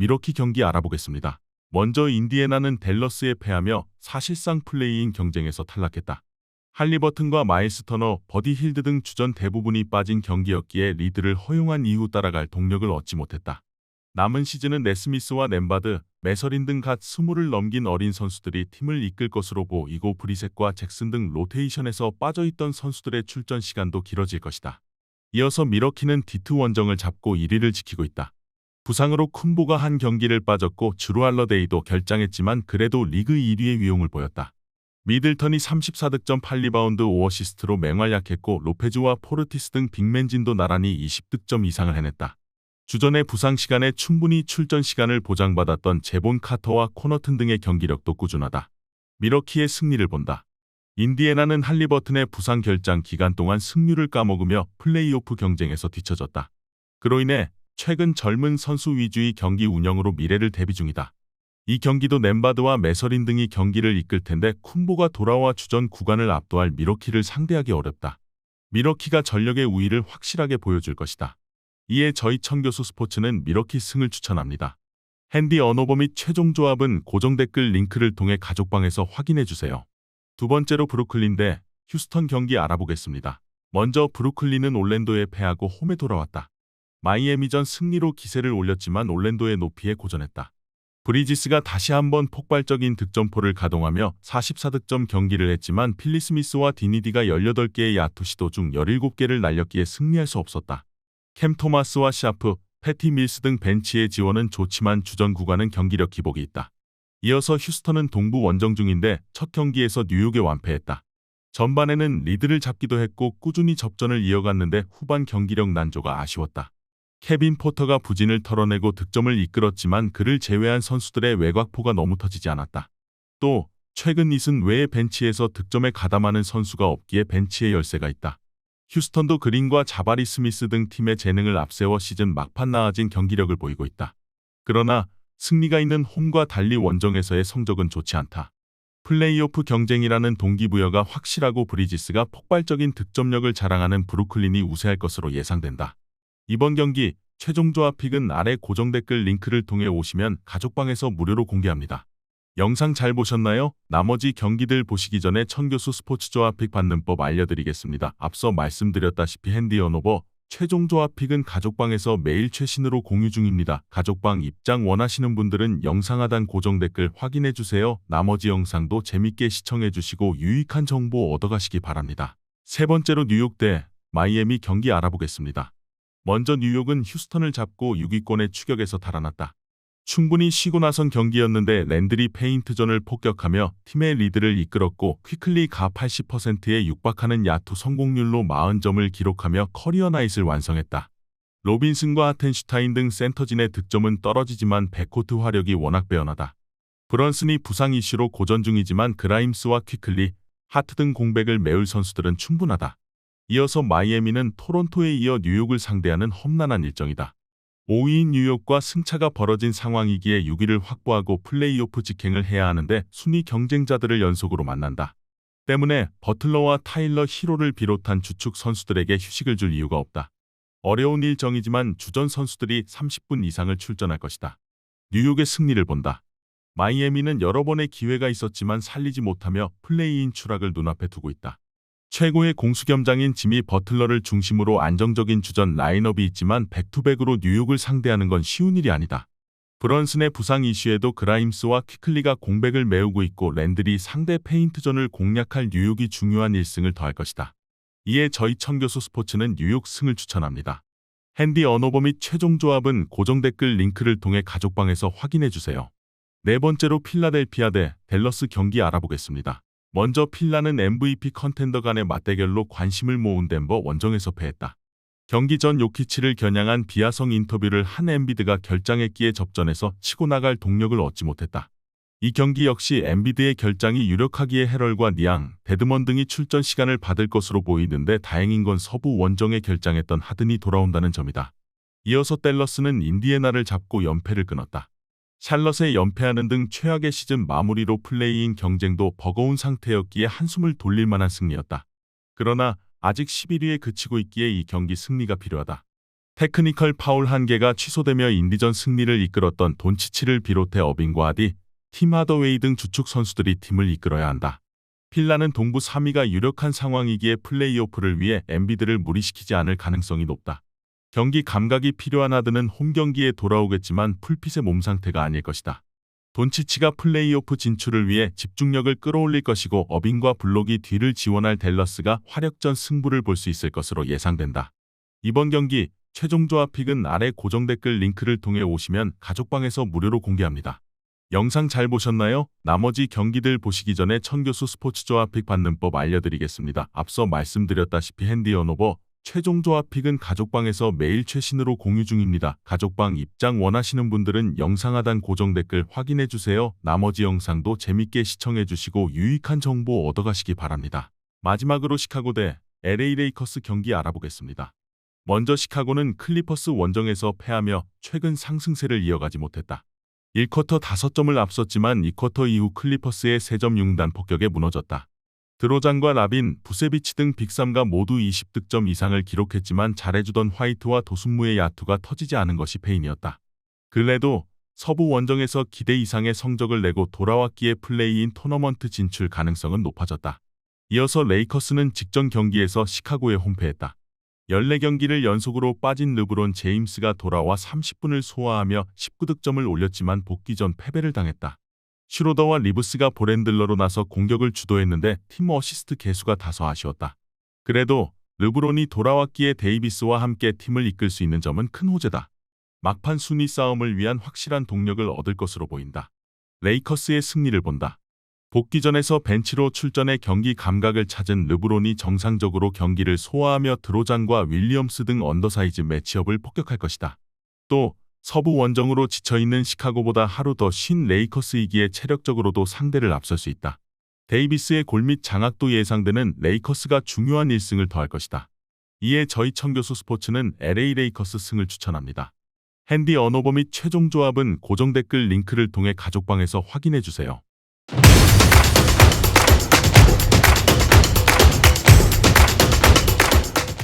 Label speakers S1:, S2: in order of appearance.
S1: 미러키 경기 알아보겠습니다. 먼저 인디애나는 댈러스에 패하며 사실상 플레이인 경쟁에서 탈락했다. 할리버튼과 마일스 터너, 버디 힐드 등 주전 대부분이 빠진 경기였기에 리드를 허용한 이후 따라갈 동력을 얻지 못했다. 남은 시즌은 네스미스와 nem바드, 메서린 등 갓 20을 넘긴 어린 선수들이 팀을 이끌 것으로 보이고 브리셋과 잭슨 등 로테이션에서 빠져있던 선수들의 출전 시간도 길어질 것이다. 이어서 미러키는 디트 원정을 잡고 1위를 지키고 있다. 부상으로 쿤보가 한 경기를 빠졌고 주루 할러데이도 결장했지만 그래도 리그 1위의 위용을 보였다. 미들턴이 34득점 8리바운드 5어시스트로 맹활약했고 로페즈와 포르티스 등 빅맨진도 나란히 20득점 이상을 해냈다. 주전의 부상 시간에 충분히 출전 시간을 보장받았던 제본 카터와 코너튼 등의 경기력도 꾸준하다. 미러키의 승리를 본다. 인디애나는 할리버튼의 부상 결장 기간 동안 승률을 까먹으며 플레이오프 경쟁에서 뒤처졌다. 그로 인해 최근 젊은 선수 위주의 경기 운영으로 미래를 대비 중이다. 이 경기도 nem바드와 메서린 등이 경기를 이끌 텐데 쿤보가 돌아와 주전 구간을 압도할 미러키를 상대하기 어렵다. 미러키가 전력의 우위를 확실하게 보여줄 것이다. 이에 저희 청교수 스포츠는 미러키 승을 추천합니다. 핸디 언어버 및 최종 조합은 고정 댓글 링크를 통해 가족방에서 확인해 주세요. 두 번째로 브루클린 대 휴스턴 경기 알아보겠습니다. 먼저 브루클린은 올랜도에 패하고 홈에 돌아왔다. 마이애미전 승리로 기세를 올렸지만 올랜도의 높이에 고전했다. 브리지스가 다시 한번 폭발적인 득점포를 가동하며 44득점 경기를 했지만 필리 스미스와 디니디가 18개의 야투 시도 중 17개를 날렸기에 승리할 수 없었다. 캠 토마스와 샤프, 패티 밀스 등 벤치의 지원은 좋지만 주전 구간은 경기력 기복이 있다. 이어서 휴스턴은 동부 원정 중인데 첫 경기에서 뉴욕에 완패했다. 전반에는 리드를 잡기도 했고 꾸준히 접전을 이어갔는데 후반 경기력 난조가 아쉬웠다. 케빈 포터가 부진을 털어내고 득점을 이끌었지만 그를 제외한 선수들의 외곽포가 너무 터지지 않았다. 또 최근 이슨 외의 벤치에서 득점에 가담하는 선수가 없기에 벤치의 열세가 있다. 휴스턴도 그린과 자바리 스미스 등 팀의 재능을 앞세워 시즌 막판 나아진 경기력을 보이고 있다. 그러나 승리가 있는 홈과 달리 원정에서의 성적은 좋지 않다. 플레이오프 경쟁이라는 동기부여가 확실하고 브리지스가 폭발적인 득점력을 자랑하는 브루클린이 우세할 것으로 예상된다. 이번 경기 최종 조합 픽은 아래 고정 댓글 링크를 통해 오시면 가족방에서 무료로 공개합니다. 영상 잘 보셨나요? 나머지 경기들 보시기 전에 천교수 스포츠 조합 픽 받는 법 알려드리겠습니다. 앞서 말씀드렸다시피 핸디 언오버 최종 조합 픽은 가족방에서 매일 최신으로 공유 중입니다. 가족방 입장 원하시는 분들은 영상 하단 고정 댓글 확인해 주세요. 나머지 영상도 재밌게 시청해 주시고 유익한 정보 얻어가시기 바랍니다. 세 번째로 뉴욕 대 마이애미 경기 알아보겠습니다. 먼저 뉴욕은 휴스턴을 잡고 6위권의 추격에서 달아났다. 충분히 쉬고 나선 경기였는데 랜드리 페인트전을 폭격하며 팀의 리드를 이끌었고 퀴클리 가 80%에 육박하는 야투 성공률로 40점을 기록하며 커리어 나잇을 완성했다. 로빈슨과 하텐슈타인 등 센터진의 득점은 떨어지지만 백코트 화력이 워낙 빼어나다. 브런슨이 부상 이슈로 고전 중이지만 그라임스와 퀴클리, 하트 등 공백을 메울 선수들은 충분하다. 이어서 마이애미는 토론토에 이어 뉴욕을 상대하는 험난한 일정이다. 5위인 뉴욕과 승차가 벌어진 상황이기에 6위를 확보하고 플레이오프 직행을 해야 하는데 순위 경쟁자들을 연속으로 만난다. 때문에 버틀러와 타일러 히로를 비롯한 주축 선수들에게 휴식을 줄 이유가 없다. 어려운 일정이지만 주전 선수들이 30분 이상을 출전할 것이다. 뉴욕의 승리를 본다. 마이애미는 여러 번의 기회가 있었지만 살리지 못하며 플레이인 추락을 눈앞에 두고 있다. 최고의 공수겸장인 지미 버틀러를 중심으로 안정적인 주전 라인업이 있지만 백투백으로 뉴욕을 상대하는 건 쉬운 일이 아니다. 브런슨의 부상 이슈에도 그라임스와 퀴클리가 공백을 메우고 있고 랜들이 상대 페인트전을 공략할 뉴욕이 중요한 1승을 더할 것이다. 이에 저희 청교수 스포츠는 뉴욕 승을 추천합니다. 핸디 언어버 및 최종 조합은 고정 댓글 링크를 통해 가족방에서 확인해 주세요. 네 번째로 필라델피아 대 댈러스 경기 알아보겠습니다. 먼저 필라는 MVP 컨텐더 간의 맞대결로 관심을 모은 덴버 원정에서 패했다. 경기 전 요키치를 겨냥한 비하성 인터뷰를 한 엠비드가 결장했기에 접전에서 치고 나갈 동력을 얻지 못했다. 이 경기 역시 엠비드의 결장이 유력하기에 헤럴과 니앙, 데드먼 등이 출전 시간을 받을 것으로 보이는데 다행인 건 서부 원정에 결장했던 하든이 돌아온다는 점이다. 이어서 댈러스는 인디애나를 잡고 연패를 끊었다. 샬럿에 연패하는 등 최악의 시즌 마무리로 플레이인 경쟁도 버거운 상태였기에 한숨을 돌릴 만한 승리였다. 그러나 아직 11위에 그치고 있기에 이 경기 승리가 필요하다. 테크니컬 파울 한 개가 취소되며 인디전 승리를 이끌었던 돈치치를 비롯해 어빙과 아디, 팀 하더웨이 등 주축 선수들이 팀을 이끌어야 한다. 필라는 동부 3위가 유력한 상황이기에 플레이오프를 위해 엠비드를 무리시키지 않을 가능성이 높다. 경기 감각이 필요한 하드는 홈 경기에 돌아오겠지만 풀핏의 몸 상태가 아닐 것이다. 돈치치가 플레이오프 진출을 위해 집중력을 끌어올릴 것이고 어빙과 블록이 뒤를 지원할 댈러스가 화력전 승부를 볼 수 있을 것으로 예상된다. 이번 경기 최종 조합 픽은 아래 고정 댓글 링크를 통해 오시면 가족방에서 무료로 공개합니다. 영상 잘 보셨나요? 나머지 경기들 보시기 전에 천교수 스포츠 조합 픽 받는 법 알려드리겠습니다. 앞서 말씀드렸다시피 핸디 언오버 최종 조합 픽은 가족방에서 매일 최신으로 공유 중입니다. 가족방 입장 원하시는 분들은 영상 하단 고정 댓글 확인해 주세요. 나머지 영상도 재밌게 시청해 주시고 유익한 정보 얻어가시기 바랍니다. 마지막으로 시카고 대 LA 레이커스 경기 알아보겠습니다. 먼저 시카고는 클리퍼스 원정에서 패하며 최근 상승세를 이어가지 못했다. 1쿼터 5점을 앞섰지만 2쿼터 이후 클리퍼스의 3점 융단 폭격에 무너졌다. 드로잔과 라빈, 부세비치 등 빅3가 모두 20득점 이상을 기록했지만 잘해주던 화이트와 도순무의 야투가 터지지 않은 것이 페인이었다. 근래도 서부 원정에서 기대 이상의 성적을 내고 돌아왔기에 플레이인 토너먼트 진출 가능성은 높아졌다. 이어서 레이커스는 직전 경기에서 시카고에 홈패했다. 14경기를 연속으로 빠진 르브론 제임스가 돌아와 30분을 소화하며 19득점을 올렸지만 복귀 전 패배를 당했다. 슈로더와 리브스가 볼핸들러로 나서 공격을 주도했는데 팀 어시스트 개수가 다소 아쉬웠다. 그래도 르브론이 돌아왔기에 데이비스와 함께 팀을 이끌 수 있는 점은 큰 호재다. 막판 순위 싸움을 위한 확실한 동력을 얻을 것으로 보인다. 레이커스의 승리를 본다. 복귀전에서 벤치로 출전해 경기 감각을 찾은 르브론이 정상적으로 경기를 소화하며 드로잔과 윌리엄스 등 언더사이즈 매치업을 폭격할 것이다. 또 서부 원정으로 지쳐있는 시카고보다 하루 더 쉰 레이커스이기에 체력적으로도 상대를 앞설 수 있다. 데이비스의 골 및 장악도 예상되는 레이커스가 중요한 1승을 더할 것이다. 이에 저희 청교수 스포츠는 LA 레이커스 승을 추천합니다. 핸디 언어버 및 최종 조합은 고정 댓글 링크를 통해 가족방에서 확인해 주세요.